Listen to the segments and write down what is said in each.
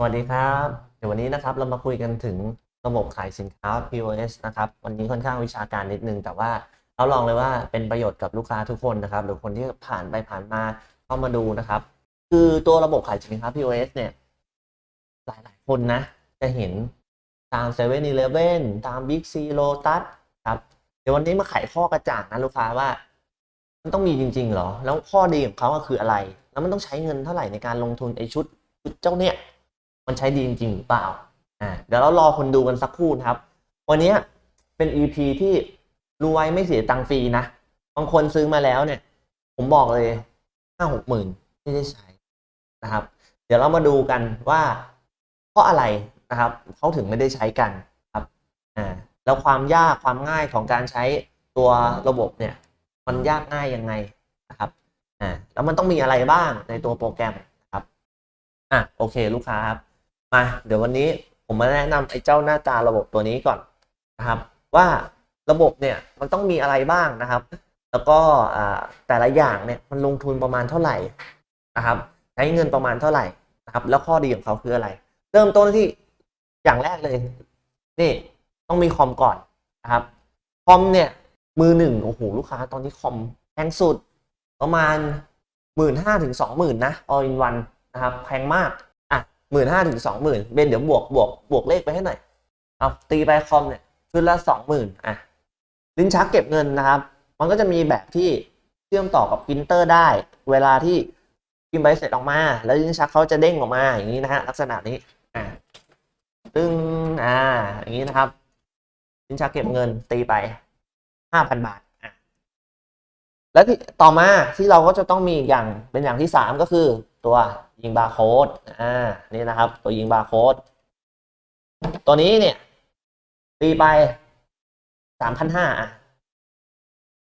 สวัสดีครับ เดี๋ยววันนี้นะครับเรามาคุยกันถึงระบบขายสินค้า POS นะครับ วันนี้ค่อนข้างวิชาการนิดนึง แต่ว่าเราลองเลยว่าเป็นประโยชน์กับลูกค้าทุกคนนะครับ หรือคนที่ผ่านไปผ่านมาเข้ามาดูนะครับ คือตัวระบบขายสินค้า POS เนี่ย หลายๆ คนนะ จะเห็นตาม7 e เ e ่ e อตาม Big C Lotus ครับ เดี๋ยววันนี้มาไขข้อกระจ่างนะลูกค้าว่า มันต้องมีจริงๆเหรอ แล้วข้อดีของเขาคืออะไร แล้วมันต้องใช้เงินเท่าไหร่ในการลงทุนไอชุดเจ้าเนี่ย มันใช้ดีจริงๆหรือเปล่าอ่าเดี๋ยวเรารอคนดูกันสักครู่นะครับ วันนี้เป็น EP ที่รวยไม่เสียตังค์ฟรีนะบางคนซื้อมาแล้วเนี่ย ผมบอกเลยห้าหกหมื่นไม่ได้ใช้นะครับ เดี๋ยวเรามาดูกันว่าเพราะอะไรนะครับเขาถึงไม่ได้ใช้กันครับอ่าแล้วความยากความง่ายของการใช้ตัวระบบเนี่ย มันยากง่ายยังไงนะครับอ่าแล้วมันต้องมีอะไรบ้างในตัวโปรแกรมนะครับอะโอเค ลูกค้าครับ มาเดี๋ยววันนี้ผมมาแนะนำไอ้เจ้าหน้าตาระบบตัวนี้ก่อนนะครับ ว่าระบบเนี่ยมันต้องมีอะไรบ้างนะครับ แล้วก็แต่ละอย่างเนี่ยมันลงทุนประมาณเท่าไหร่นะครับใช้เงินประมาณเท่าไหร่นะครับ แล้วข้อดีของเขาคืออะไร เริ่มต้นที่อย่างแรกเลย นี่ต้องมีคอมก่อนนะครับคอมเนี่ยมือหนึ่งโอ้โหลูกค้าตอนนี้คอมแพงสุดประมาณหมื่นห้าถึงสองหมื่นนะ all in one นะครับแพงมาก หมื่นห้าถึงสองหมื่นเบนเดี๋ยวบวกบวกบวกเลขไปให้หน่อยเอาตีไปคอมเนี่ยชุดละสองหมื่นอะลิ้นชักเก็บเงินนะครับ มันก็จะมีแบบที่เชื่อมต่อกับปรินเตอร์ได้ เวลาที่พิมพ์ใบเสร็จออกมา แล้วลิ้นชักเขาจะเด้งออกมาอย่างนี้นะฮะลักษณะนี้อะตึงอ่าอย่างนี้นะครับ ลิ้นชักเก็บเงินตีไปห้าพันบาทอะแล้วที่ต่อมาที่เราก็จะต้องมีอย่างเป็นอย่างที่สามก็คือตัว ยิงบาร์โค้ดอ่านี่นะครับ ตัวยิงบาร์โค้ดตัวนี้เนี่ย ตีไปสามพันห้าอะ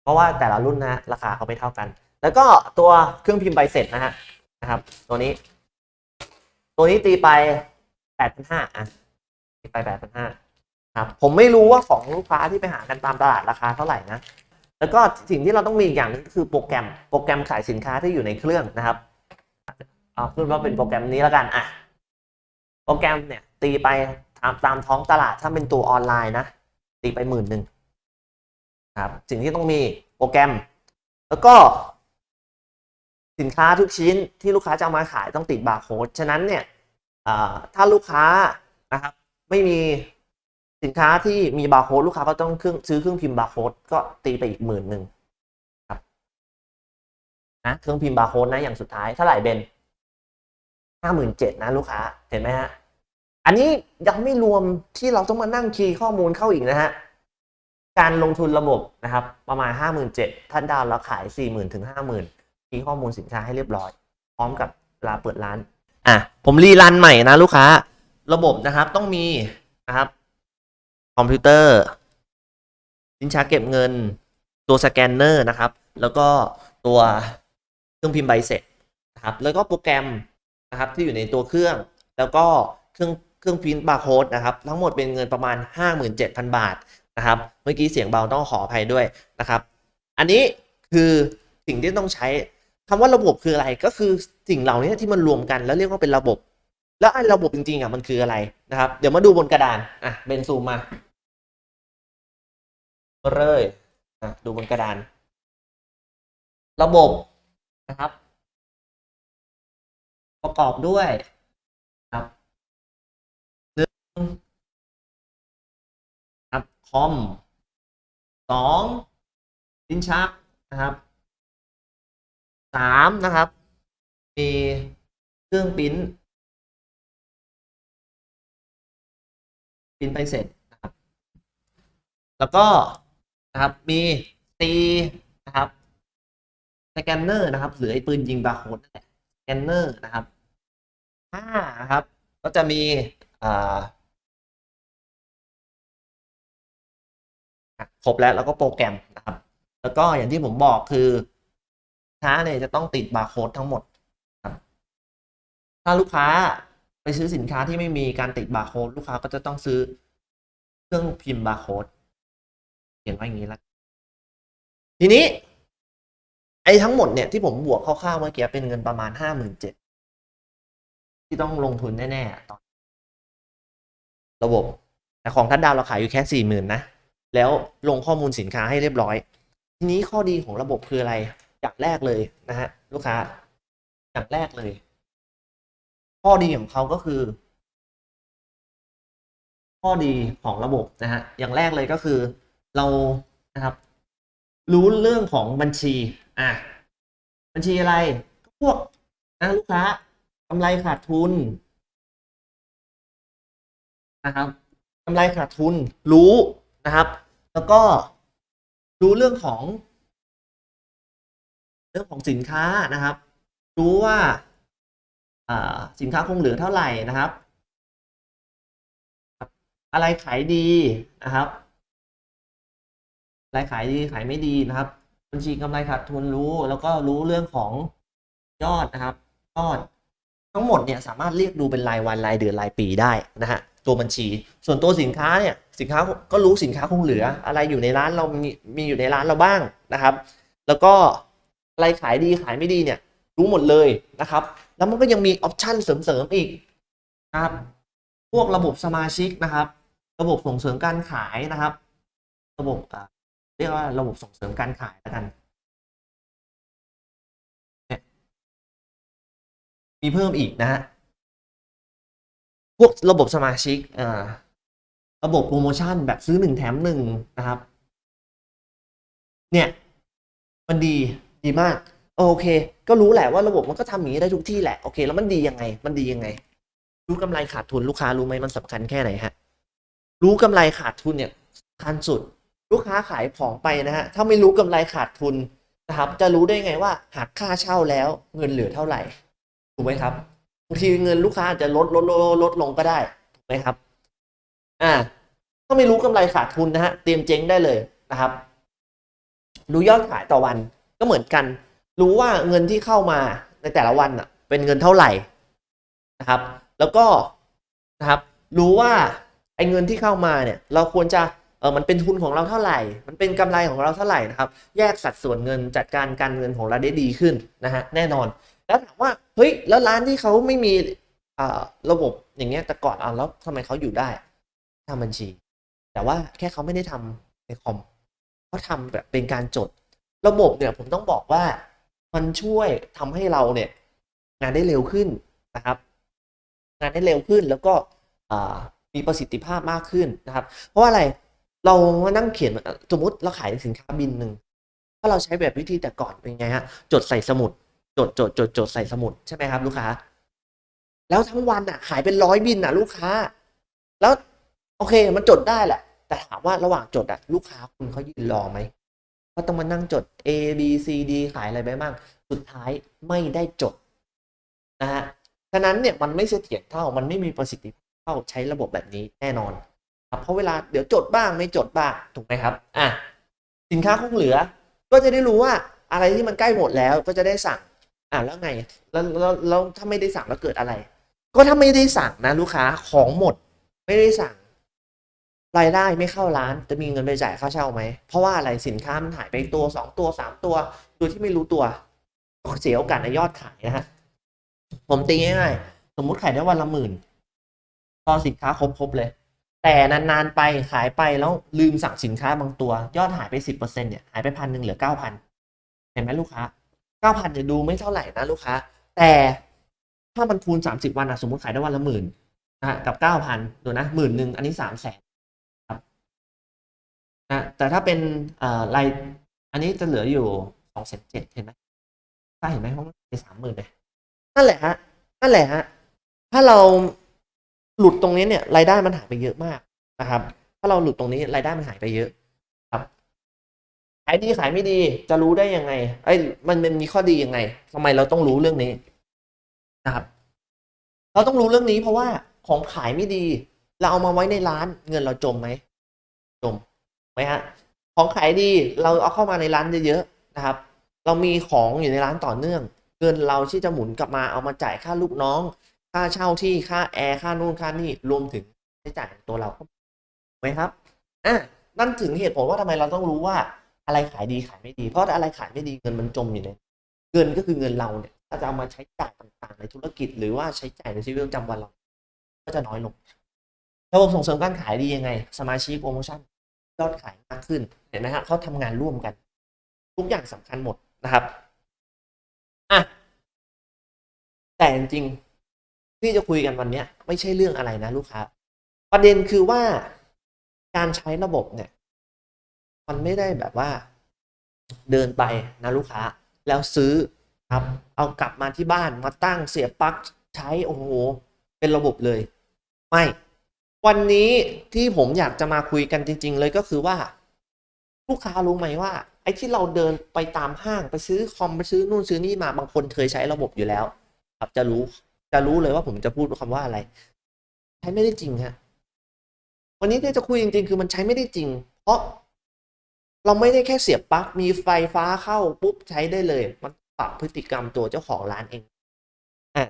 เพราะว่าแต่ละรุ่นนะฮะราคาเขาไม่เท่ากัน แล้วก็ตัวเครื่องพิมพ์ใบเสร็จนะฮะนะครับ ตัวนี้ ตัวนี้ตีไปแปดพันห้าอะตีไปแปดพันห้าครับผมไม่รู้ว่าของลูกค้าที่ไปหากันตามตลาดราคาเท่าไหร่นะแล้วก็สิ่งที่เราต้องมีอย่างหนึงก็คือโปรแกรมโปรแกรมขายสินค้าที่อยู่ในเครื่องนะครับ เอาขึ้นว่าเป็นโปรแกรมนี้แล้วกันอะโปรแกรมเนี่ย ตีไปตามตามท้องตลาดถ้าเป็นตัวออนไลน์นะ ตีไปหมื่นหนึ่งครับ สิ่งที่ต้องมีโปรแกรม แล้วก็ สินค้าทุกชิ้นที่ลูกค้าจะเอามาขายต้องติดบาร์โค้ดฉะนั้นเนี่ยอ่าถ้าลูกค้านะครับ ไม่มีสินค้าที่มีบาร์โค้ดลูกค้าก็ต้องเครื่องซื้อเครื่องพิมพ์บาร์โค้ดก็ตีไปอีกหมื่นหนึ่งครับนะเครื่องพิมพ์บาร์โค้ดนะอย่างสุดท้ายเท่าไหร่เบน ห้าหมื่นเจ็ดนะลูกค้าเห็นไหมฮะอันนี้ยังไม่รวมที่เราต้องมานั่งคีย์ข้อมูลเข้าอีกนะฮะการลงทุนระบบนะครับ ประมาณห้าหมื่นเจ็ดท่านดาวน์แล้วขายสี่หมื่นถึงห้าหมื่นคีย์ข้อมูลสินค้าให้เรียบร้อย พร้อมกับลาเปิดร้าน อะ ผมรีรันใหม่นะลูกค้า ระบบนะครับต้องมีนะครับ คอมพิวเตอร์ลิ้นชักเก็บเงิน ตัวสแกนเนอร์นะครับ แล้วก็ตัวเครื่องพิมพ์ใบเสร็จนะครับ แล้วก็โปรแกรม นะครับที่อยู่ในตัวเครื่อง แล้วก็เครื่องเครื่องพิมพ์บาร์โค้ดนะครับทั้งหมดเป็นเงินประมาณ 57,000 บาทนะครับเมื่อกี้เสียงเบาต้องขออภัยด้วยนะครับ อันนี้คือสิ่งที่ต้องใช้คำว่าระบบคืออะไรก็คือสิ่งเหล่านี้ที่มันรวมกันแล้วเรียกว่าเป็นระบบ แล้วไอ้ระบบจริงๆอะมันคืออะไรนะครับ เดี๋ยวมาดูบนกระดานอะเบนซูมมาเลยอะดูบนกระดาน ระบบนะครับ ประกอบด้วยครับหนึ่งครับคอมสองลิ้นชักนะครับสามนะครับ มีเครื่องปิ้นปิ้นไปเสร็จนะครับ แล้วก็นะครับมีตีนะครับสแกนเนอร์นะครับ หรือไอ้ปืนยิงบาร์โค้ดนั่นแหละ แกนเนอร์นะครับห้านะครับ ก็จะมีอ่าครบแล้วแล้วก็โปรแกรมนะครับ แล้วก็อย่างที่ผมบอกคือค้าเนี่ยจะต้องติดบาร์โค้ดทั้งหมดครับ ถ้าลูกค้าไปซื้อสินค้าที่ไม่มีการติดบาร์โค้ดลูกค้าก็จะต้องซื้อเครื่องพิมพ์บาร์โค้ดเขียนไว้อย่างนี้แล้วทีนี้ ไอ้ทั้งหมดเนี่ยที่ผมบวกคร่าวๆเมื่อกี้เป็นเงินประมาณห้าหมื่นเจ็ดที่ต้องลงทุนแน่ๆตอนระบบแต่ของท่านดาวเราขายอยู่แค่สี่หมื่นนะแล้วลงข้อมูลสินค้าให้เรียบร้อย ทีนี้ข้อดีของระบบคืออะไรอย่างแรกเลยนะฮะลูกค้าอย่างแรกเลย ข้อดีของเขาก็คือ ข้อดีของระบบนะฮะอย่างแรกเลยก็คือเรานะครับ รู้เรื่องของบัญชี อะบัญชีอะไร พวกนะลูกค้ากำไรขาดทุนนะครับกำไรขาดทุนรู้นะครับ แล้วก็รู้เรื่องของ เรื่องของสินค้านะครับ รู้ว่าสินค้าคงเหลือเท่าไหร่นะครับ อะไรขายดีนะครับ อะไรขายดีขายไม่ดีนะครับ บัญชีกำไรขาดทุนรู้ แล้วก็รู้เรื่องของยอดนะครับยอดทั้งหมดเนี่ยสามารถเรียกดูเป็นรายวันรายเดือนรายปีได้นะฮะตัวบัญชี ส่วนตัวสินค้าเนี่ยสินค้าก็รู้สินค้าคงเหลือ อะไรอยู่ในร้านเรามีมีอยู่ในร้านเราบ้างนะครับ แล้วก็อะไรขายดีขายไม่ดีเนี่ยรู้หมดเลยนะครับ แล้วมันก็ยังมีออปชันเสริมๆอีกนะครับ พวกระบบสมาชิกนะครับ ระบบส่งเสริมการขายนะครับ ระบบอ่า เรียกว่าระบบส่งเสริมการขายแล้วกันมีเพิ่มอีกนะฮะพวกระบบสมาชิกอ่าระบบโปรโมชั่นแบบซื้อหนึ่งแถมหนึ่งนะครับ เนี่ยมันดีดีมาก โอเค ก็รู้แหละว่าระบบมันก็ทำอย่างนี้ได้ทุกที่แหละโอเคแล้วมันดียังไง มันดียังไง รู้กำไรขาดทุนลูกค้ารู้ไหมมันสำคัญแค่ไหนฮะรู้กำไรขาดทุนเนี่ยสำคัญสุด ลูกค้าขายของไปนะฮะถ้าไม่รู้กำไรขาดทุนนะครับจะรู้ได้ไงว่าหักค่าเช่าแล้วเงินเหลือเท่าไหร่ถูกไหมครับบางทีเงินลูกค้าอาจจะลดลดลดลดลงก็ได้ถูกไหมครับ อ่าถ้าไม่รู้กำไรขาดทุนนะฮะเตรียมเจ๊งได้เลยนะครับ รู้ยอดขายต่อวันก็เหมือนกัน รู้ว่าเงินที่เข้ามาในแต่ละวันอะ เป็นเงินเท่าไหร่นะครับ แล้วก็นะครับ รู้ว่าไอ้เงินที่เข้ามาเนี่ย เราควรจะ ออมันเป็นทุนของเราเท่าไหร่ มันเป็นกำไรของเราเท่าไหร่นะครับ แยกสัดส่วนเงินจัดการการเงินของเราได้ดีขึ้นนะฮะแน่นอน แล้วถามว่าเฮ้ยแล้วร้านที่เขาไม่มีระบบอย่างเงี้ยแต่ก่อนอะแล้วทำไมเขาอยู่ได้ทำบัญชี แต่ว่าแค่เขาไม่ได้ทำในคอมเขาทำแบบเป็นการจด ระบบเนี่ยผมต้องบอกว่ามันช่วยทำให้เราเนี่ยงานได้เร็วขึ้นนะครับ งานได้เร็วขึ้นแล้วก็มีประสิทธิภาพมากขึ้นนะครับ เพราะว่าอะไร เรามานั่งเขียนสมมติเราขายสินค้าบินหนึ่งถ้าเราใช้แบบวิธีแต่ก่อนเป็นไงฮะ จดใส่สมุด จดจดจดจดใส่สมุดใช่ไหมครับ ลูกค้า แล้วทั้งวันอะ ขายเป็นร้อยบินอะ ลูกค้า แล้วโอเคมันจดได้แหละ แต่ถามว่าระหว่างจดอะลูกค้าคุณเขายืนรอไหมเขาต้องมานั่งจด A B C D ขายอะไรไปบ้าง สุดท้ายไม่ได้จดนะฮะ ฉะนั้นเนี่ยมันไม่เสถียรเท่า มันไม่มีประสิทธิภาพเท่าใช้ระบบแบบนี้แน่นอน เพราะเวลาเดี๋ยวจดบ้างไม่จดบ้างถูกไหมครับอะสินค้าคงเหลือ ก็จะได้รู้ว่าอะไรที่มันใกล้หมดแล้วก็จะได้สั่งอะแล้วไงแล้วแล้วถ้าไม่ได้สั่งแล้วเกิดอะไร ก็ถ้าไม่ได้สั่งนะลูกค้าของหมด ไม่ได้สั่งรายได้ไม่เข้าร้านจะมีเงินไปจ่ายค่าเช่าไหม เพราะว่าอะไรสินค้ามันหายไปตัวสองตัวสามตัวโดยที่ไม่รู้ตัวก็เสียโอกาสในยอดขายนะฮะผมตีง่ายๆสมมุติขายได้วันละหมื่นตอนสินค้าครบครบเลย แต่นานๆไปขายไปแล้วลืมสั่งสินค้าบางตัว ยอดหายไปสิบเปอร์เซ็นเนี่ยหายไปพันหนึ่งเหลือเก้าพันเห็นไหมลูกค้าเก้าพันจะดูไม่เท่าไหร่นะลูกค้า แต่ถ้ามันคูณสามสิบวันอะสมมติขายได้วันละหมื่นนะกับเก้าพันดูนะหมื่นหนึ่งอันนี้สามแสนครับนะแต่ถ้าเป็นเอ่อรายอันนี้จะเหลืออยู่สองแสนเจ็ดเห็นไหมถ้าเห็นไหมเพราะมันไปสามหมื่นเลยนั่นแหละฮะนั่นแหละฮะถ้าเรา หลุดตรงนี้เนี่ยรายได้มันหายไปเยอะมากนะครับ ถ้าเราหลุดตรงนี้รายได้มันหายไปเยอะครับขายดีขายไม่ดีจะรู้ได้ยังไงไอ้มันมันมีข้อดียังไงทำไมเราต้องรู้เรื่องนี้นะครับ เราต้องรู้เรื่องนี้เพราะว่าของขายไม่ดี เราเอามาไว้ในร้านเงินเราจมไหมจมไหมฮะของขายดีเราเอาเข้ามาในร้านเยอะๆนะครับ เรามีของอยู่ในร้านต่อเนื่อง เงินเราที่จะหมุนกลับมาเอามาจ่ายค่าลูกน้อง ค่าเช่าที่ค่าแอร์ค่านู่นค่านี่รวมถึงใช้จ่ายของตัวเราไหมครับอะนั่นถึงเหตุผลว่าทำไมเราต้องรู้ว่าอะไรขายดีขายไม่ดี เพราะอะไรขายไม่ดีเงินมันจมอยู่ในเงินก็คือเงินเราเนี่ยถ้าจะเอามาใช้จ่ายต่างๆ ในธุรกิจ หรือว่าใช้จ่ายในชีวิตประจำวันเรา ก็จะน้อยลงระบบส่งเสริมการขายดียังไง สมาชิกโปรโมชั่นยอดขายมากขึ้นเห็นไหมฮะเขาทำงานร่วมกัน ทุกอย่างสำคัญหมดนะครับอะแต่จริง ที่จะคุยกันวันนี้ไม่ใช่เรื่องอะไรนะลูกค้า ประเด็นคือว่าการใช้ระบบเนี่ย มันไม่ได้แบบว่าเดินไปนะลูกค้า แล้วซื้อครับ เอากลับมาที่บ้านมาตั้งเสียบปลั๊กใช้โอ้โหเป็นระบบเลย ไม่ วันนี้ที่ผมอยากจะมาคุยกันจริง ๆ เลยก็คือว่า ลูกค้ารู้ไหมว่า ไอ้ที่เราเดินไปตามห้างไปซื้อคอมไปซื้อนู่นซื้อนี่มาบางคนเคยใช้ระบบอยู่แล้ว ครับจะรู้ จะรู้เลยว่าผมจะพูดคำว่าอะไร ใช้ไม่ได้จริงฮะวันนี้ที่จะคุยจริง ๆ คือมันใช้ไม่ได้จริง เพราะเราไม่ได้แค่เสียบปลั๊กมีไฟฟ้าเข้าปุ๊บใช้ได้เลย มันปรับพฤติกรรมตัวเจ้าของร้านเองอะ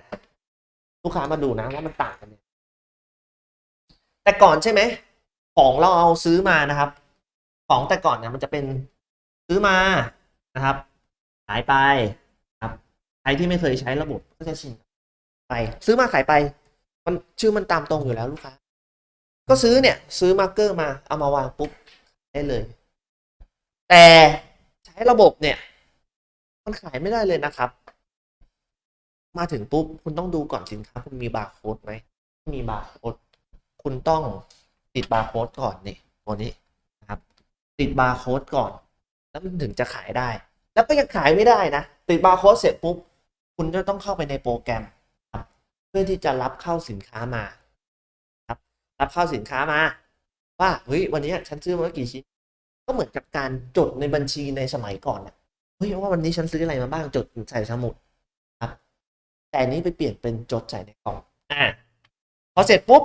ลูกค้ามาดูนะว่ามันต่างกันเนี่ยแต่ก่อนใช่ไหมของเราเอาซื้อมานะครับ ของแต่ก่อนเนี่ยมันจะเป็นซื้อมานะครับขายไปครับใครที่ไม่เคยใช้ระบบก็จะชิน ไป ซื้อมาขายไป มันชื่อมันตามตรงอยู่แล้วลูกค้า ก็ซื้อเนี่ย ซื้อมาร์กเกอร์มาเอามาวางปุ๊บได้เลย แต่ใช้ระบบเนี่ย มันขายไม่ได้เลยนะครับ มาถึงปุ๊บคุณต้องดูก่อนสินค้า คุณมีบาร์โค้ดไหมมีบาร์โค้ดคุณต้องติดบาร์โค้ดก่อนนี่ตัวนี้นะครับ ติดบาร์โค้ดก่อน แล้วมันถึงจะขายได้ แล้วก็ยังขายไม่ได้นะ ติดบาร์โค้ดเสร็จปุ๊บ คุณจะต้องเข้าไปในโปรแกรม พื่อที่จะรับเข้าสินค้ามา ครับ รับเข้าสินค้ามา ว่าเฮ้ยวันนี้ฉันซื้อมากี่ชิ้น ก็เหมือนกับการจดในบัญชีในสมัยก่อนน่ะเฮ้ยว่าวันนี้ฉันซื้ออะไรมาบ้างจดใส่สมุดครับ แต่นี้ไปเปลี่ยนเป็นจดใส่ในกล่องอ่าพอเสร็จปุ๊บ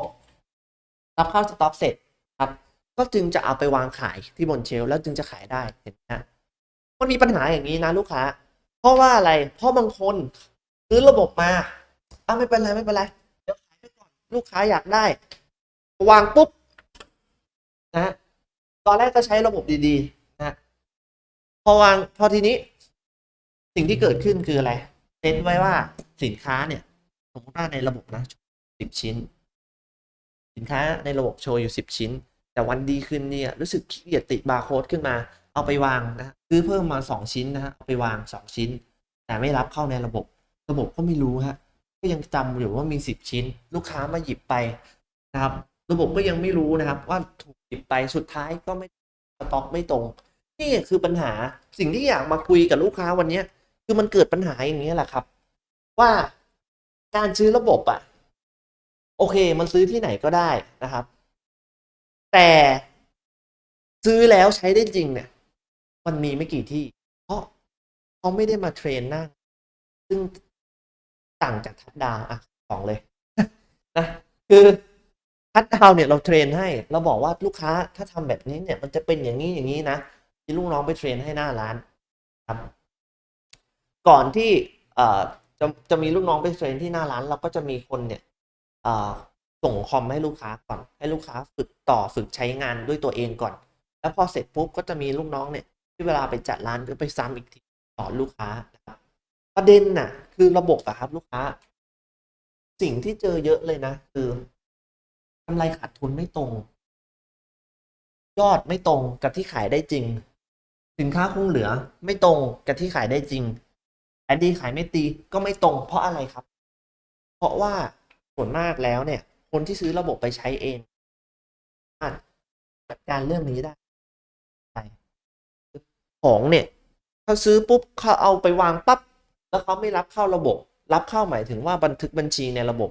รับเข้าสต็อกเสร็จครับ ก็จึงจะเอาไปวางขายที่บนเชลแล้วจึงจะขายได้เห็นไหมฮะมันมีปัญหาอย่างนี้นะลูกค้า เพราะว่าอะไรเพราะบางคนซื้อระบบมาาไม่เป็นไรไม่เป็นไรเดี๋ยวขายไปก่อนลูกค้าอยากได้ วางปุ๊บนะตอนแรกก็ใช้ระบบดีๆนะพอวางพอทีนี้ สิ่งที่เกิดขึ้นคืออะไรเน้นไว้ว่าสินค้าเนี่ย สมมติว่าในระบบนะสิบชิ้น สินค้าในระบบโชว์อยู่สิบชิ้น แต่วันดีขึ้นเนี่ย รู้สึกขี้เกียจติดบาร์โค้ดขึ้นมา เอาไปวางนะซื้อเพิ่มมาสองชิ้นนะฮะเอาไปวางสองชิ้น แต่ไม่รับเข้าในระบบ ระบบก็ไม่รู้ฮะ ก็ยังจำอยู่ว่ามีสิบชิ้น ลูกค้ามาหยิบไปนะครับ ระบบก็ยังไม่รู้นะครับ ว่าถูกหยิบไปสุดท้ายก็ไม่สต็อกไม่ตรง นี่คือปัญหาสิ่งที่อยากมาคุยกับลูกค้าวันเนี้ยคือมันเกิดปัญหาอย่างนี้แหละครับ ว่าการซื้อระบบอะโอเค มันซื้อที่ไหนก็ได้นะครับ แต่ซื้อแล้วใช้ได้จริงเนี่ย มันมีไม่กี่ที่ เพราะเขาไม่ได้มาเทรนนั่งซึ่ง ต่างจากทัดดาวอะของเลยนะคือทัดดาวเนี่ยเราเทรนให้เราบอกว่าลูกค้าถ้าทำแบบนี้เนี่ย มันจะเป็นอย่างนี้อย่างนี้นะที่ลูกน้องไปเทรนให้หน้าร้านครับ ก่อนที่เอ่อจะจะมีลูกน้องไปเทรนที่หน้าร้านเราก็จะมีคนเนี่ยเอ่อส่งคอมให้ลูกค้าก่อน ให้ลูกค้าฝึกต่อฝึกใช้งานด้วยตัวเองก่อน แล้วพอเสร็จปุ๊บก็จะมีลูกน้องเนี่ยที่เวลาไปจัดร้านก็ไปซ้ำอีกทีสอนลูกค้านะครับ ประเด็นน่ะ คือระบบอะครับลูกค้า สิ่งที่เจอเยอะเลยนะ คือกำไรขาดทุนไม่ตรง ยอดไม่ตรงกับที่ขายได้จริง สินค้าคงเหลือ ไม่ตรงกับที่ขายได้จริงแอดดีขายไม่ตีก็ไม่ตรง เพราะอะไรครับ เพราะว่าส่วนมากแล้วเนี่ย คนที่ซื้อระบบไปใช้เองสามารถจัดการเรื่องนี้ได้ของเนี่ยถ้าซื้อปุ๊บเขาเอาไปวางปั๊บ แล้วเขาไม่รับเข้าระบบ รับเข้าหมายถึงว่าบันทึกบัญชีในระบบ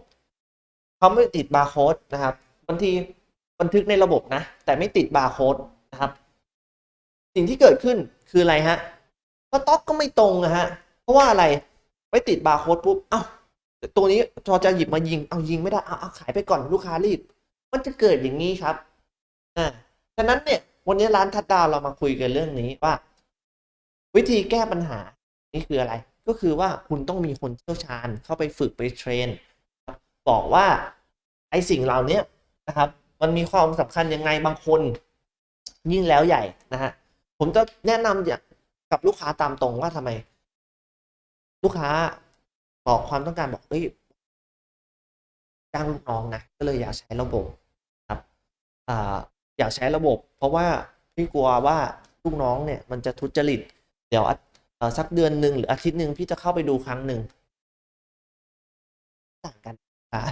เขาไม่ติดบาร์โค้ดนะครับบางทีบันทึกในระบบนะ แต่ไม่ติดบาร์โค้ดนะครับ สิ่งที่เกิดขึ้นคืออะไรฮะสต็อกก็ไม่ตรงนะฮะเพราะว่าอะไรไม่ติดบาร์โค้ดปุ๊บเอ้าตัวนี้พอจะหยิบมายิงเอายิงไม่ได้เอาเอาขายไปก่อนลูกค้ารีบ มันจะเกิดอย่างนี้ครับอ่าฉะนั้นเนี่ยวันนี้ร้านทัดดาวเรามาคุยกันเรื่องนี้ว่า วิธีแก้ปัญหานี่คืออะไร ก็คือว่าคุณต้องมีคนเชี่ยวชาญเข้าไปฝึกไปเทรนบอกว่าไอ้สิ่งเหล่านี้นะครับ มันมีความสำคัญยังไงบางคน ยิ่งแล้วใหญ่นะฮะผมจะแนะนำอย่างกับลูกค้าตามตรงว่าทำไม ลูกค้าบอกความต้องการบอกเอ้ยจ้างลูกน้องนะก็เลยอยากใช้ระบบครับอ่าอยากใช้ระบบ เพราะว่าพี่กลัวว่าลูกน้องเนี่ยมันจะทุจริต เดี๋ยวอาเอ่อ สักเดือนหนึ่งหรืออาทิตย์หนึ่งพี่จะเข้าไปดูครั้งหนึ่งต่างกันอะ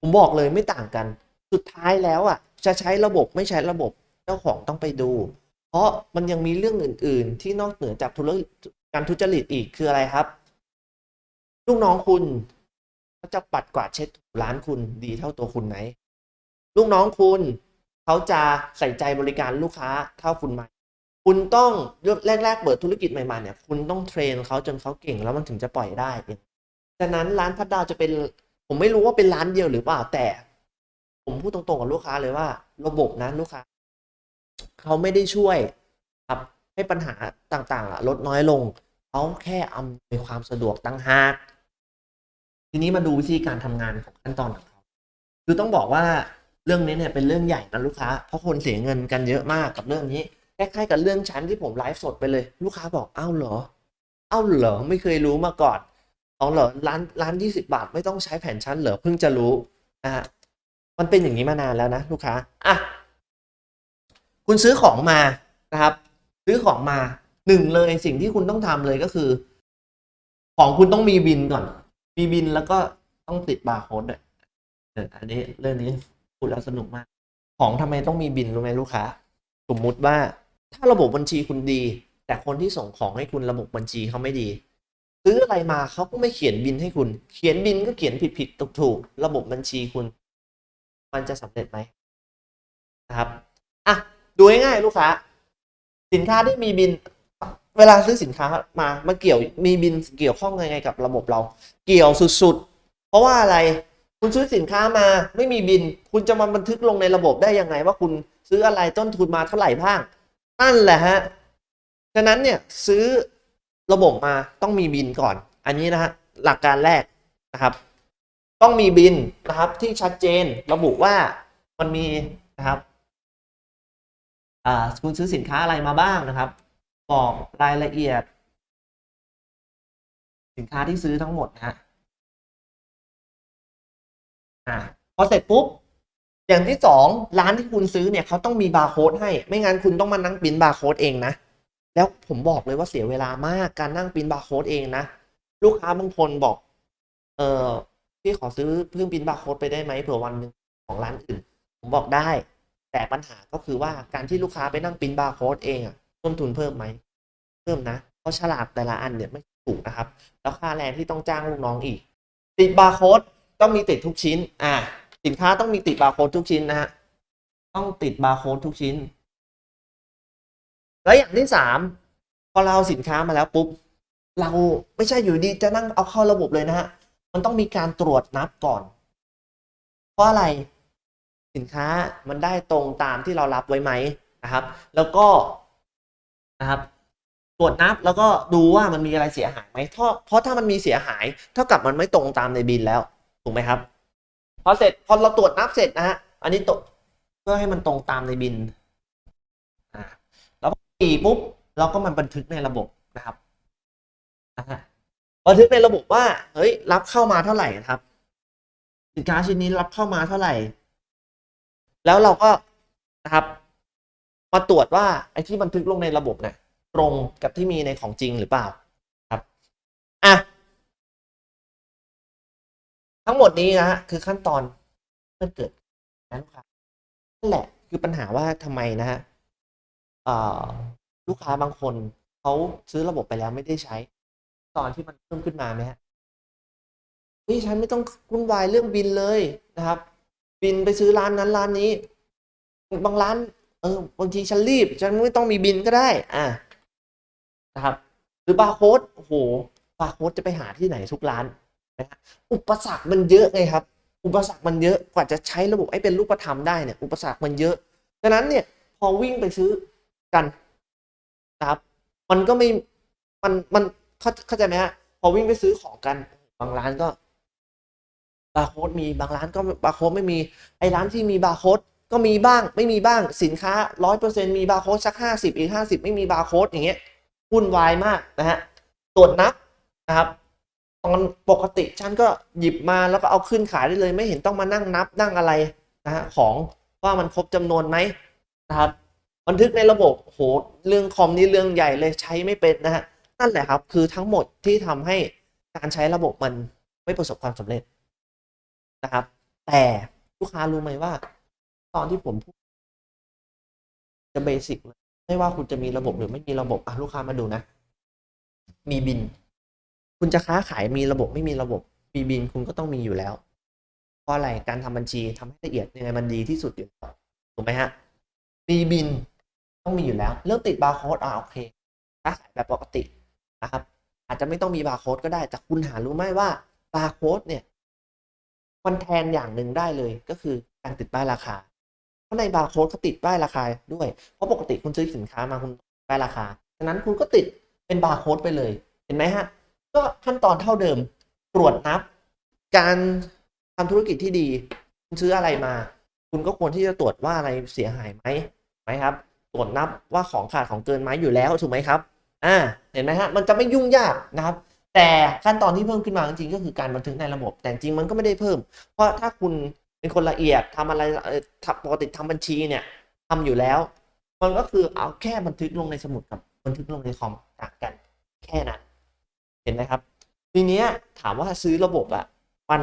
ผมบอกเลยไม่ต่างกัน สุดท้ายแล้วอะ จะใช้ระบบไม่ใช้ระบบเจ้าของต้องไปดู เพราะมันยังมีเรื่องอื่น ๆ ที่นอกเหนือจากธุรการทุจริตอีกคืออะไรครับ ลูกน้องคุณเขาจะปัดกวาดเช็ดถูร้านคุณดีเท่าตัวคุณไหมลูกน้องคุณเขาจะใส่ใจบริการลูกค้าเท่าคุณไหม คุณต้องแรกๆเปิดธุรกิจใหม่ๆเนี่ยคุณต้องเทรนเขาจนเขาเก่งแล้วมันถึงจะปล่อยได้เองฉะนั้นร้านพัดดาวจะเป็นผมไม่รู้ว่าเป็นร้านเดียวหรือเปล่าแต่ ผมพูดตรงๆกับลูกค้าเลยว่า ระบบนะลูกค้าเขาไม่ได้ช่วยครับให้ปัญหาต่างๆอะลดน้อยลงเขาแค่อำนวยความสะดวกตั้งหากทีนี้มาดูวิธีการทำงานของขั้นตอนของเขาคือต้องบอกว่าเรื่องนี้เนี่ยเป็นเรื่องใหญ่นะลูกค้า เพราะคนเสียเงินกันเยอะมากกับเรื่องนี้ คล้ายๆกับเรื่องชั้นที่ผมไลฟ์สดไปเลย ลูกค้าบอกอ้าวเหรออ้าวเหรอไม่เคยรู้มาก่อนอ๋อเหรอร้านร้านยี่สิบาทไม่ต้องใช้แผ่นชั้นเหรอเพิ่งจะรู้นะฮะมันเป็นอย่างนี้มานานแล้วนะลูกค้าอะคุณซื้อของมานะครับ ซื้อของมาหนึ่งเลยสิ่งที่คุณต้องทำเลยก็คือ ของคุณต้องมีบินก่อนมีบินแล้วก็ต้องติดบาร์โค้ดด้วยอันนี้เรื่องนี้พูดแล้วสนุกมาก ของทำไมต้องมีบินรู้ไหมลูกค้า สมมุติว่า ถ้าระบบบัญชีคุณดี แต่คนที่ส่งของให้คุณระบบบัญชีเขาไม่ดีซื้ออะไรมาเขาก็ไม่เขียนบินให้คุณ เขียนบินก็เขียนผิดผิดถูกถูกๆระบบบัญชีคุณ มันจะสำเร็จไหมนะครับอะดูง่ายๆลูกค้า สินค้าที่มีบิน เวลาซื้อสินค้ามามาเกี่ยวมีบินเกี่ยวข้องยังไงกับระบบเรา เกี่ยวสุดๆ เพราะว่าอะไรคุณซื้อสินค้ามาไม่มีบิน คุณจะมาบันทึกลงในระบบได้ยังไง ว่าคุณซื้ออะไรต้นทุนมาเท่าไหร่บ้าง นั่นแหละฮะ ฉะนั้นเนี่ยซื้อระบบมาต้องมีบินก่อน อันนี้นะฮะหลักการแรกนะครับ ต้องมีบินนะครับที่ชัดเจนระบุว่ามันมีนะครับอ่าคุณซื้อสินค้าอะไรมาบ้างนะครับบอกรายละเอียด สินค้าที่ซื้อทั้งหมดนะฮะอ่าพอเสร็จปุ๊บ อย่างที่สองร้านที่คุณซื้อเนี่ยเขาต้องมีบาร์โค้ดให้ ไม่งั้นคุณต้องมานั่งปิ้นบาร์โค้ดเองนะ แล้วผมบอกเลยว่าเสียเวลามากการนั่งปิ้นบาร์โค้ดเองนะ ลูกค้าบางคนบอก เออพี่ขอซื้อเพิ่มปิ้นบาร์โค้ดไปได้ไหมเผื่อวันหนึ่งของร้านอื่น ผมบอกได้ แต่ปัญหาก็คือว่าการที่ลูกค้าไปนั่งปิ้นบาร์โค้ดเองอะต้นทุนเพิ่มไหมเพิ่มนะ เพราะฉลากแต่ละอันเนี่ยไม่ถูกนะครับ แล้วค่าแรงที่ต้องจ้างลูกน้องอีก ติดบาร์โค้ดต้องมีติดทุกชิ้น อ่า สินค้าต้องมีติดบาร์โค้ดทุกชิ้นนะฮะต้องติดบาร์โค้ดทุกชิ้น แล้วอย่างที่สามพอเราเอาสินค้ามาแล้วปุ๊บ เราไม่ใช่อยู่ดีจะนั่งเอาเข้าระบบเลยนะฮะมันต้องมีการตรวจนับก่อน เพราะอะไรสินค้ามันได้ตรงตามที่เรารับไว้ไหมนะครับ แล้วก็นะครับตรวจนับแล้วก็ดูว่ามันมีอะไรเสียหายไหมเพราะเพราะถ้ามันมีเสียหายเท่ากับมันไม่ตรงตามในบินแล้วถูกไหมครับ พอเสร็จพอเราตรวจนับเสร็จนะฮะอันนี้ตเพื่อให้มันตรงตามในบินอ่าแล้วพอปีปุ๊บเราก็มาบันทึกในระบบนะครับนะฮะบันทึกในระบบว่า เฮ้ย รับเข้ามาเท่าไหร่ครับ สินค้าชิ้นนี้รับเข้ามาเท่าไหร่ แล้วเราก็นะครับ มาตรวจว่าไอ้ที่บันทึกลงในระบบเนี่ยตรงกับที่มีในของจริงหรือเปล่า ครับ อะ ทั้งหมดนี้นะฮะคือขั้นตอนเมื่อเกิดนั้นครับนั่นแหละคือปัญหาว่าทำไมนะฮะลูกค้าบางคนเขาซื้อระบบไปแล้วไม่ได้ใช้ ตอนที่มันเพิ่มขึ้นมาไหมฮะนี่ฉันไม่ต้องวุ่นวายเรื่องบินเลยนะครับ บินไปซื้อร้านนั้นร้านนี้ บางร้าน เออบางทีฉันรีบ ฉันไม่ต้องมีบินก็ได้ อ่านะครับ หรือบาร์โค้ดโอ้โหบาร์โค้ดจะไปหาที่ไหนทุกร้าน นะอุปสรรคมันเยอะไงครับ อุปสรรคมันเยอะกว่าจะใช้ระบบให้เป็นรูปธรรมได้เนี่ยอุปสรรคมันเยอะดังนั้นเนี่ยพอวิ่งไปซื้อกันนะครับ มันก็ไม่มันมันเข้าเข้าใจไหมฮะพอวิ่งไปซื้อของกัน บางร้านก็บาร์โค้ดมีบางร้านก็บาร์โค้ดไม่มีไอ้ร้านที่มีบาร์โค้ดก็มีบ้างไม่มีบ้างสินค้าร้อยเปอร์เซ็นมีบาร์โค้ดสักห้าสิบอีกห้าสิบไม่มีบาร์โค้ดอย่างเงี้ยวุ่นวายมากนะฮะตรวจนับนะครับ ตอนปกติฉันก็หยิบมาแล้วก็เอาขึ้นขายได้เลยไม่เห็นต้องมานั่งนับนั่งอะไรนะฮะของว่ามันครบจำนวนไหมนะครับบันทึกในระบบโหเรื่องคอมนี่เรื่องใหญ่เลยใช้ไม่เป็นนะฮะนั่นแหละครับคือทั้งหมดที่ทำให้การใช้ระบบมันไม่ประสบความสำเร็จนะครับ แต่ลูกค้ารู้ไหมว่า ตอนที่ผมพูดจะเบสิกเลยไม่ว่าคุณจะมีระบบหรือไม่มีระบบอะลูกค้ามาดูนะ มีบิน คุณจะค้าขายมีระบบไม่มีระบบมีบินคุณก็ต้องมีอยู่แล้ว เพราะอะไรการทำบัญชีทำให้ละเอียดยังไงมันดีที่สุดอยู่แล้วถูกไหมฮะมีบินต้องมีอยู่แล้ว เรื่องติดบาร์โค้ดอ่าโอเคค้าขายแบบปกตินะครับอาจจะไม่ต้องมีบาร์โค้ดก็ได้แต่คุณหารู้ไหมว่าบาร์โค้ดเนี่ยมันแทนอย่างหนึ่งได้เลยก็คือการติดป้ายราคา เพราะในบาร์โค้ดเขาติดป้ายราคาด้วย เพราะปกติคุณซื้อสินค้ามาคุณป้ายราคา ฉะนั้นคุณก็ติดเป็นบาร์โค้ดไปเลย เห็นไหมฮะ ก็ขั้นตอนเท่าเดิมตรวจนับ การทำธุรกิจที่ดี คุณซื้ออะไรมา คุณก็ควรที่จะตรวจว่าอะไรเสียหายไหมไหมครับ ตรวจนับว่าของขาดของเกินไหมอยู่แล้วถูกไหมครับอ่าเห็นไหมฮะมันจะไม่ยุ่งยากนะครับ แต่ขั้นตอนที่เพิ่มขึ้นมาจริงๆก็คือการบันทึกในระบบ แต่จริงมันก็ไม่ได้เพิ่ม เพราะถ้าคุณเป็นคนละเอียดทำอะไรเออทำปกติทำบัญชีเนี่ยทำอยู่แล้ว มันก็คือเอาแค่บันทึกลงในสมุดกับบันทึกลงในคอมต่างกันแค่นั้น ห็นไหมครับ ทีเนี้ยถามว่าซื้อระบบอะมัน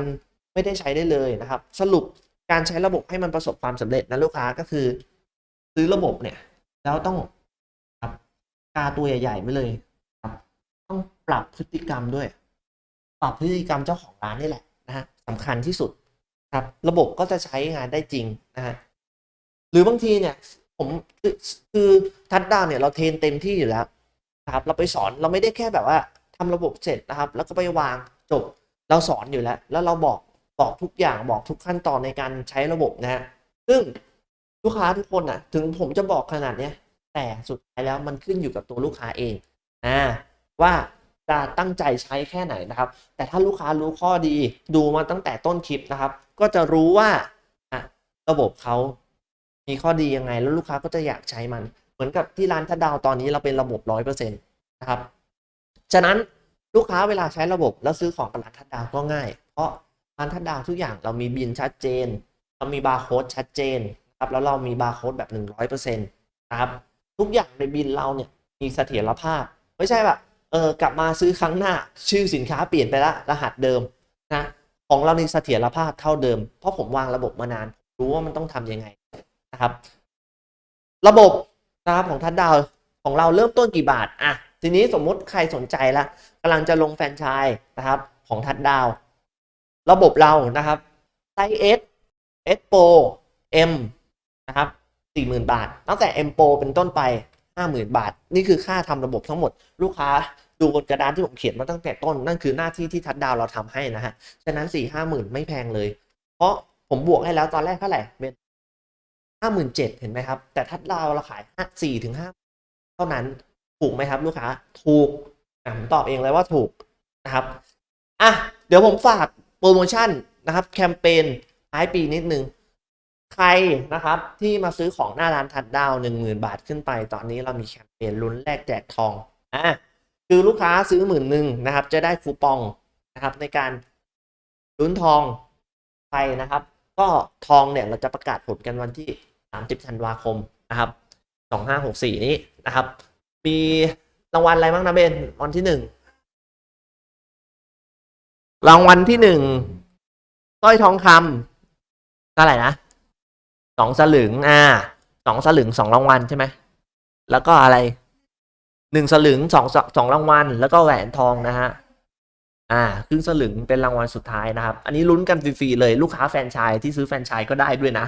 ไม่ได้ใช้ได้เลยนะครับ สรุปการใช้ระบบให้มันประสบความสำเร็จนะลูกค้าก็คือ ซื้อระบบเนี่ยแล้วต้องครับกาตัวใหญ่ๆไปเลยครับ ต้องปรับพฤติกรรมด้วย ปรับพฤติกรรมเจ้าของร้านนี่แหละนะฮะสำคัญที่สุดครับ ระบบก็จะใช้งานได้จริงนะฮะหรือบางทีเนี่ย ผมคือทัดดาวเนี่ยเราเทรนเต็มที่อยู่แล้วครับ เราไปสอนเราไม่ได้แค่แบบว่า ทำระบบเสร็จนะครับ แล้วก็ไปวางจบเราสอนอยู่แล้ว แล้วเราบอกบอกทุกอย่างบอกทุกขั้นตอนในการใช้ระบบนะฮะซึ่งลูกค้าทุกคนอะ ถึงผมจะบอกขนาดเนี้ยแต่สุดท้ายแล้วมันขึ้นอยู่กับตัวลูกค้าเองอ่าว่าจะตั้งใจใช้แค่ไหนนะครับ แต่ถ้าลูกค้ารู้ข้อดีดูมาตั้งแต่ต้นคลิปนะครับ ก็จะรู้ว่าอะระบบเขามีข้อดียังไง แล้วลูกค้าก็จะอยากใช้มัน เหมือนกับที่ร้านทัดดาวตอนนี้เราเป็นระบบร้อยเปอร์เซ็นต์นะครับ ฉะนั้นลูกค้าเวลาใช้ระบบแล้วซื้อของกับร้านทัดดาวก็ง่าย เพราะร้านทัดดาวทุกอย่างเรามีบินชัดเจน เรามีบาร์โค้ดชัดเจนนะครับแล้วเรามีบาร์โค้ดแบบ 100%นะครับทุกอย่างในบินเราเนี่ยมีเสถียรภาพ ไม่ใช่แบบเออกลับมาซื้อครั้งหน้าชื่อสินค้าเปลี่ยนไปละรหัสเดิมนะของเราในเสถียรภาพเท่าเดิม เพราะผมวางระบบมานานรู้ว่ามันต้องทำยังไงนะครับ ระบบนะครับของทัดดาวของเราเริ่มต้นกี่บาทอะ ทีนี้สมมุติใครสนใจละกำลังจะลงแฟนชส์นะครับของทัดดาว ระบบเรานะครับไซส์ S S Pro M นะครับ40,000 บาท ตั้งแต่ M Pro เป็นต้นไป 50,000 บาท นี่คือค่าทำระบบทั้งหมด ลูกค้าดูบนกระดานที่ผมเขียนมาตั้งแต่ต้น นั่นคือหน้าที่ที่ทัดดาวเราทำให้นะฮะ ฉะนั้น 4 5 0 0 0 0 ไม่แพงเลย เพราะผมบวกให้แล้วตอนแรกเท่าไหร่เป็น57,000เจ็ดเห็นไหมครับ แต่ทัดดาวเราขาย4ถึง5เท่านั้น ถูกไหมครับ ลูกค้า ถูกผมตอบเองเลยว่าถูกนะครับอะเดี๋ยวผมฝากโปรโมชั่นนะครับ แคมเปญท้ายปีนิดนึงใครนะครับที่มาซื้อของหน้าร้านทัดดาวหนึ่งหมื่นบาทขึ้นไป ตอนนี้เรามีแคมเปญลุ้นแลกแจกทองอะคือลูกค้าซื้อหมื่นหนึ่งนะครับ จะได้คูปองนะครับ ในการลุ้นทองไปนะครับ ก็ทองเนี่ยเราจะประกาศผลกันวันที่ 30ธันวาคมนะครับ 2564 นี้นะครับ มีรางวัลอะไรบ้างนะเบนวันที่หนึ่งรางวัลที่หนึ่งสร้อยทองคำเท่าไหร่นะสองสลึง อ่าสองสลึงสองรางวัลใช่ไหมแล้วก็อะไรหนึ่งสลึงสองสองรางวัล แล้วก็แหวนทองนะฮะอ่าครึ่งสลึงเป็นรางวัลสุดท้ายนะครับ อันนี้ลุ้นกันฟรีๆเลยลูกค้าแฟนชส์ที่ซื้อแฟนชส์ก็ได้ด้วยนะ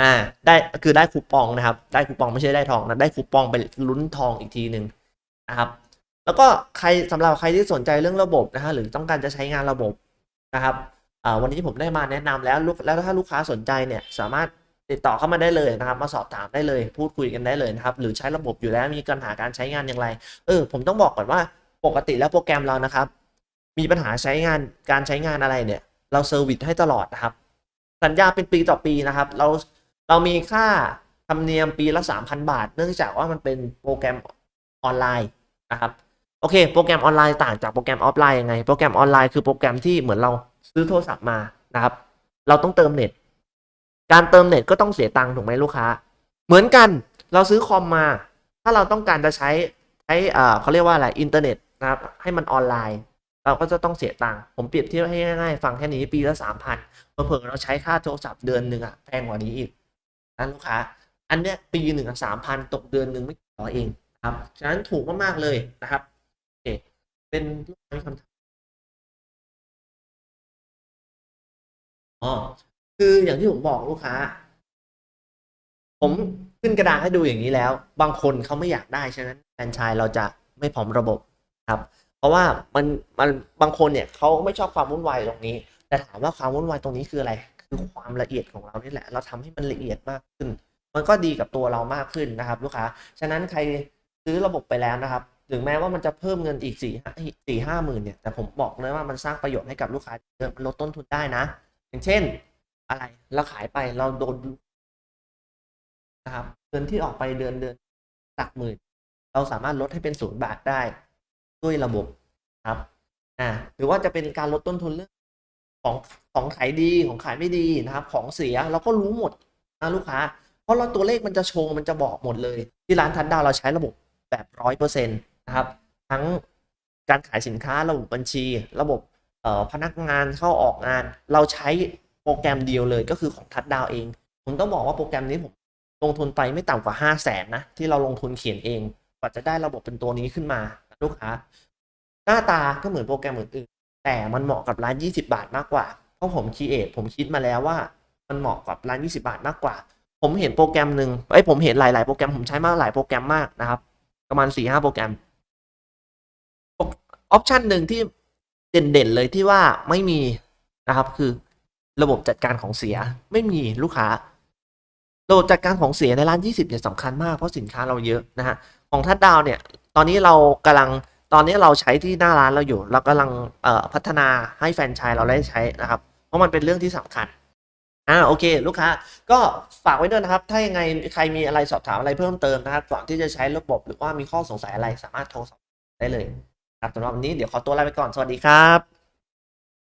อ่าได้คือได้คูปองนะครับ ได้คูปองไม่ใช่ได้ทองนะได้คูปองไปลุ้นทองอีกทีหนึ่งนะครับ แล้วก็ใครสำหรับใครที่สนใจเรื่องระบบนะฮะหรือต้องการจะใช้งานระบบนะครับอ่าวันนี้ผมได้มาแนะนำแล้วแล้วถ้าลูกค้าสนใจเนี่ยสามารถติดต่อเข้ามาได้เลยนะครับ มาสอบถามได้เลย พูดคุยกันได้เลยนะครับ หรือใช้ระบบอยู่แล้วมีปัญหาการใช้งานอย่างไร เออ ผมต้องบอกก่อนว่าปกติแล้วโปรแกรมเรานะครับ มีปัญหาใช้งานการใช้งานอะไรเนี่ย เราเซอร์วิสให้ตลอดนะครับ สัญญาเป็นปีต่อปีนะครับ เรา เรามีค่าธรรมเนียมปีละ 3,000 บาท เนื่องจากว่ามันเป็นโปรแกรมออนไลน์นะครับโอเค โปรแกรมออนไลน์ต่างจากโปรแกรมออฟไลน์ยังไง โปรแกรมออนไลน์คือโปรแกรมที่เหมือนเราซื้อโทรศัพท์มานะครับ เราต้องเติมเน็ต การเติมเน็ตก็ต้องเสียตังค์ถูกไหมลูกค้า เหมือนกันเราซื้อคอมมา ถ้าเราต้องการจะใช้ใช้เขาเรียกว่าอะไรอินเทอร์เน็ตนะครับให้มันออนไลน์ เราก็จะต้องเสียตังค์ผมเปรียบเทียบให้ง่ายๆฟังแค่นี้ปีละสามพันเผื่อเราใช้ค่าโทรศัพท์เดือนหนึ่งอะแพงกว่านี้อีก นะลูกค้า อันเนี้ยปีหนึ่งสามพันตกเดือนหนึ่งไม่กี่ร้อยเองครับ ฉะนั้นถูกมากๆเลยนะครับโอเคเป็นลูกค้ามีคำถามอ๋อคืออย่างที่ผมบอกลูกค้า ผมขึ้นกระดานให้ดูอย่างนี้แล้ว บางคนเขาไม่อยากได้ฉะนั้นแฟรนไชส์เราจะไม่พร้อมระบบครับ เพราะว่ามันมันบางคนเนี่ยเขาไม่ชอบความวุ่นวายตรงนี้ แต่ถามว่าความวุ่นวายตรงนี้คืออะไร คือความละเอียดของเรานี่แหละ เราทำให้มันละเอียดมากขึ้น มันก็ดีกับตัวเรามากขึ้นนะครับ ลูกค้า ฉะนั้นใครซื้อระบบไปแล้วนะครับ ถึงแม้ว่ามันจะเพิ่มเงินอีกสี่สี่ห้าหมื่นเนี่ย แต่ผมบอกเลยว่ามันสร้างประโยชน์ให้กับลูกค้าเยอะลดต้นทุนได้นะ อย่างเช่น อะไร เราขายไปเราโดนนะครับ เงินที่ออกไปเดือนเดือนหลักหมื่น เราสามารถลดให้เป็นศูนย์บาทได้ด้วยระบบครับ อ่า หรือว่าจะเป็นการลดต้นทุนเรื่อง ของของขายดีของขายไม่ดีนะครับ ของเสียเราก็รู้หมดนะลูกค้า เพราะเราตัวเลขมันจะโชว์มันจะบอกหมดเลย ที่ร้านทันดาวเราใช้ระบบแบบร้อยเปอร์เซ็นต์นะครับ ทั้งการขายสินค้าระบบบัญชี ระบบเอ่อพนักงานเข้าออกงาน เราใช้โปรแกรมเดียวเลยก็คือของทัดดาวเอง ผมต้องบอกว่าโปรแกรมนี้ผมลงทุนไปไม่ต่ำกว่า 5 0 0แสนนะ ที่เราลงทุนเขียนเองกว่าจะได้ระบบเป็นตัวนี้ขึ้นมาลูกค้า หน้าตาก็เหมือนโปรแกรมอื่น แต่มันเหมาะกับร้าน 20 บาทมากกว่า เพราะผมคีเอทผมคิดมาแล้วว่า มันเหมาะกับร้าน 20 บาทมากกว่า ผมเห็นโปรแกรมหนึ่งไอ้ยผมเห็นหลาย ๆ โปรแกรมผมใช้มาหลายโปรแกรมมากนะครับ ประมาณ4-5โปรแกรมออปชันหนึ่งที่เด่นๆเลยที่ว่าไม่มีนะครับคือระบบจัดการของเสียไม่มีลูกค้าระบบจัดการของเสียในร้าน 20เนี่ยสำคัญมากเพราะสินค้าเราเยอะนะฮะของทัดดาวเนี่ย ตอนนี้เรากำลัง ตอนนี้เราใช้ที่หน้าร้านเราอยู่ เรากำลังพัฒนาให้แฟนชายเราได้ใช้นะครับ เพราะมันเป็นเรื่องที่สำคัญอ่าโอเค ลูกค้า ก็ฝากไว้ด้วยนะครับ ถ้ายังไงใครมีอะไรสอบถามอะไรเพิ่มเติมนะครับก่อนที่จะใช้ระบบหรือว่ามีข้อสงสัยอะไรสามารถโทรสอบได้เลยครับสำหรับวันนี้เดี๋ยวขอตัวลาไปก่อนสวัสดีครับ